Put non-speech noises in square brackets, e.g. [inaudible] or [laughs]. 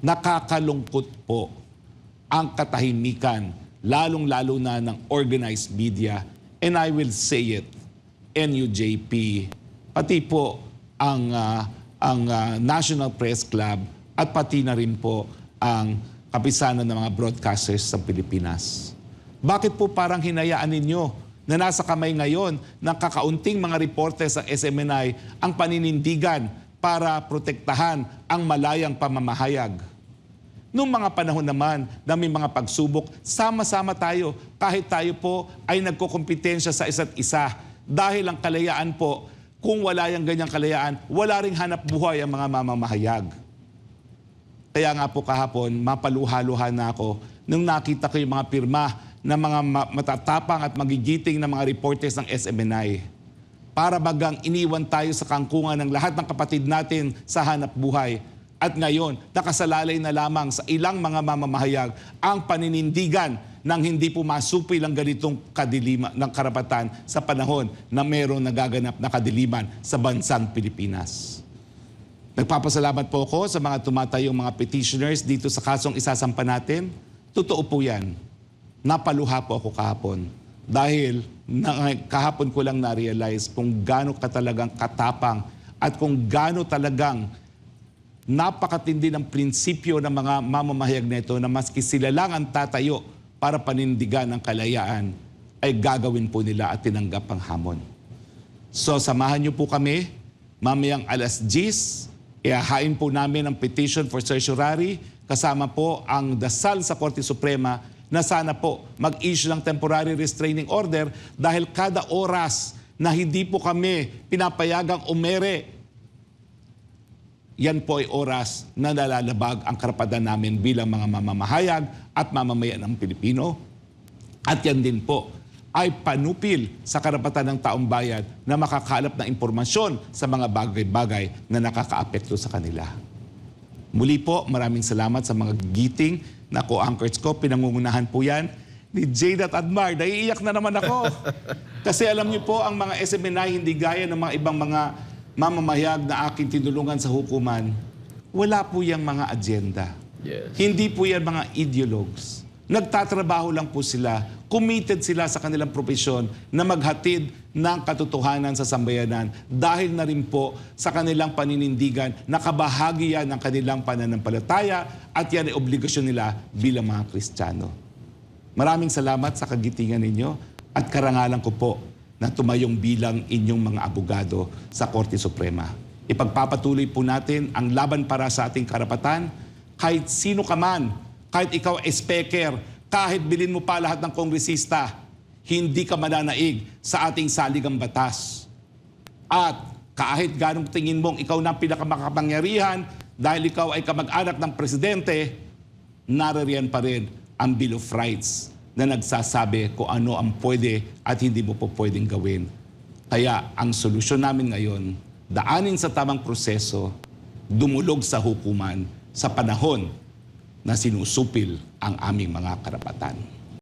nakakalungkot po ang katahimikan, lalong-lalo na ng organized media, and I will say it, NUJP, pati po ang, ah, ang ah, National Press Club at pati na rin po ang kapisanan ng mga broadcasters sa Pilipinas. Bakit po parang hinayaan ninyo na nasa kamay ngayon ng kakaunting mga reporters sa SMNI ang paninindigan para protektahan ang malayang pamamahayag? Noong mga panahon naman na may mga pagsubok, sama-sama tayo kahit tayo po ay nagkukompetensya sa isa't isa. Dahil ang kalayaan po, kung wala yung ganyang kalayaan, wala ring hanap buhay ang mga mamamahayag. Kaya nga po kahapon, mapaluha-luha na ako nung nakita ko yung mga pirma ng mga ma- matatapang at magigiting na mga reporters ng SMNI. Para bagang iniwan tayo sa kangkungan ng lahat ng kapatid natin sa hanap buhay. At ngayon, nakasalalay na lamang sa ilang mga mamamahayag ang paninindigan ng hindi pumasupil ang ganitong kadilima ng karapatan sa panahon na mayroong nagaganap na kadiliman sa bansang Pilipinas. Nagpapasalamat po ako sa mga tumatayong mga petitioners dito sa kasong isasampa natin. Totoo po yan. Napaluha po ako kahapon. Dahil na, kahapon ko lang na-realize kung gaano ka talagang katapang at kung gaano talagang napakatindi ng prinsipyo ng mga mamamahayag nito na maski sila lang ang tatayo para panindigan ang kalayaan ay gagawin po nila at tinanggap ang hamon. So samahan niyo po kami mamayang alas 10. Iahain po namin ang petition for certiorari kasama po ang dasal sa Korte Suprema na sana po mag-issue ng temporary restraining order dahil kada oras na hindi po kami pinapayagang umere yan po ay oras na nalalabag ang karapatan namin bilang mga mamamahayag at mamamayan ng Pilipino. At yan din po ay panupil sa karapatan ng taong bayan na makakalap ng impormasyon sa mga bagay-bagay na nakakaapekto sa kanila. Muli po, maraming salamat sa mga giting na co-anchors ko. Pinangungunahan po yan ni Jade at Admar. Naiiyak na naman ako. [laughs] Kasi alam niyo po, ang mga SMNI hindi gaya ng mga ibang mga mamamahayag na aking tinulungan sa hukuman. Wala po yung mga agenda. Yes. Hindi po yan mga ideologues. Nagtatrabaho lang po sila, committed sila sa kanilang profesyon na maghatid ng katotohanan sa sambayanan dahil na rin po sa kanilang paninindigan na kabahagi yan ng kanilang pananampalataya at yan ay obligasyon nila bilang mga Kristiyano. Maraming salamat sa kagitingan ninyo at karangalan ko po na tumayong bilang inyong mga abogado sa Korte Suprema. Ipagpapatuloy po natin ang laban para sa ating karapatan kahit sino ka man, kahit ikaw ay speaker, kahit bilin mo pa lahat ng kongresista, hindi ka mananaig sa ating saligang batas. At kahit ganong tingin mong ikaw na ang pinakamakapangyarihan dahil ikaw ay kamag-anak ng presidente, naririyan pa rin ang Bill of Rights na nagsasabi kung ano ang pwede at hindi mo po pwedeng gawin. Kaya ang solusyon namin ngayon, daanin sa tamang proseso, dumulog sa hukuman sa panahon na sinusupil ang aming mga karapatan.